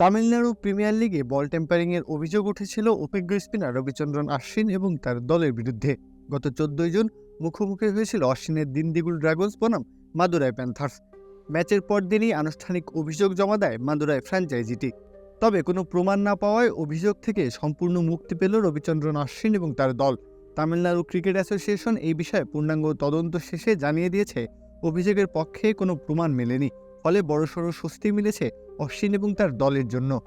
Tamil Nadu premier লিগে বল টেম্পারিংয়ের অভিযোগ উঠেছিল অভিজ্ঞ স্পিনার রবিচন্দ্রন আশ্বিন এবং তার দলের বিরুদ্ধে। গত চোদ্দই জুন মুখোমুখি হয়েছিল অশ্বিনের দিনদিগুল ড্রাগনস বনাম মাদুরাই প্যান্থার্স। ম্যাচের পরদিনই আনুষ্ঠানিক অভিযোগ জমা দেয় মাদুরাই ফ্র্যাঞ্চাইজিটি। তবে কোনো প্রমাণ না পাওয়ায় অভিযোগ থেকে সম্পূর্ণ মুক্তি পেল রবিচন্দ্রন আশ্বিন এবং তার দল। তামিলনাড়ু ক্রিকেট অ্যাসোসিয়েশন এই বিষয়ে পূর্ণাঙ্গ তদন্ত শেষে জানিয়ে দিয়েছে, অভিযোগের পক্ষে কোনো প্রমাণ মেলেনি। ফলে বড়সড় স্বস্তি মিলেছে অশ্বিন এবং তার দলের জন্য।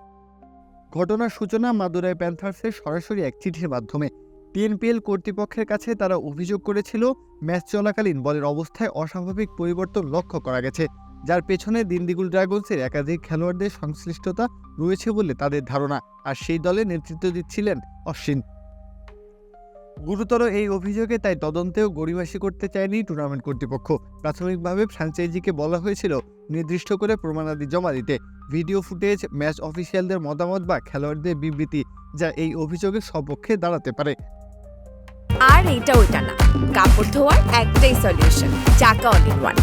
ঘটনার সূচনা মাদুরাই প্যান্থার্সের সরাসরি এক চিঠির মাধ্যমে। টিএনপিএল কর্তৃপক্ষের কাছে তারা অভিযোগ করেছিল, ম্যাচ চলাকালীন বলের অবস্থায় অস্বাভাবিক পরিবর্তন লক্ষ্য করা গেছে, যার পেছনে দিনদিগুল ড্রাগনসের একাধিক খেলোয়াড়দের সংশ্লিষ্টতা রয়েছে বলে তাদের ধারণা। আর সেই দলে নেতৃত্ব দিচ্ছিলেন অশ্বিন। গুরুতর এই অভিযোগে তাই তদন্তেও গড়িবাসী করতে চায়নি টুর্নামেন্ট কর্তৃপক্ষ। প্রাথমিকভাবে ফ্র্যাঞ্চাইজিকে বলা হয়েছিল নির্দিষ্ট করে প্রমাণাদি জমা দিতে। ভিডিও ফুটেজ ম্যাচ অফিসিয়ালদের মতামত বা খেলোয়াড়দের বিবৃতি যা এই অভিযোগের সপক্ষে দাঁড়াতে পারে। আর এটা ওইটা না। কাপড় ধোয়ার একটাই সলিউশন চাকা অল ইন ওয়ান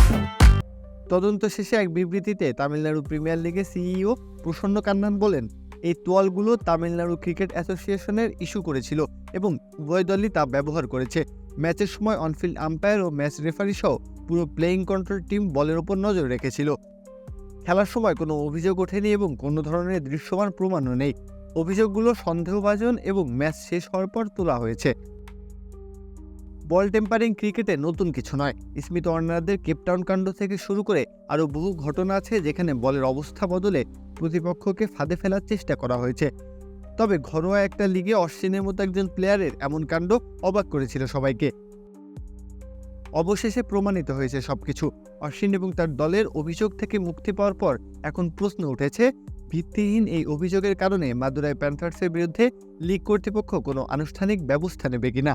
তদন্ত শেষে এক বিবৃতিতে তামিলনাড়ু প্রিমিয়ার লিগের সিইও প্রসন্ন কান্নান বলেন এই তোয়ালগুলো তামিলনাড়ু ক্রিকেট অ্যাসোসিয়েশনের ইস্যু করেছিল এবং উভয় দলই তা ব্যবহার করেছে। ম্যাচের সময় অনফিল্ড আম্পায়ার ও ম্যাচ রেফারি সহ পুরো প্লেয়িং কন্ট্রোল টিম বলের ওপর নজর রেখেছিল। খেলার সময় কোনো অভিযোগ ওঠেনি এবং কোনো ধরনের দৃশ্যমান প্রমাণও নেই। অভিযোগগুলো সন্দেহভাজন এবং ম্যাচ শেষ হওয়ার পর তোলা হয়েছে। বল টেম্পারিং ক্রিকেটে নতুন কিছু নয়। স্মিথ ওয়ার্নারদের কেপটাউন কাণ্ড থেকে শুরু করে আরও বহু ঘটনা আছে যেখানে বলের অবস্থা বদলে প্রতিপক্ষকে ফাঁদে ফেলার চেষ্টা করা হয়েছে। তবে ঘরোয়া একটা লিগে অশ্বিনের মতো একজন প্লেয়ারের এমন কাণ্ড অবাক করেছিল সবাইকে। অবশেষে প্রমাণিত হয়েছে সবকিছু। অশ্বিন এবং তার দলের অভিযোগ থেকে মুক্তি পাওয়ার পর এখন প্রশ্ন উঠেছে, ভিত্তিহীন এই অভিযোগের কারণে মাদুরাই প্যান্থার্সের বিরুদ্ধে লিগ কর্তৃপক্ষ কোনো আনুষ্ঠানিক ব্যবস্থা নেবে কিনা?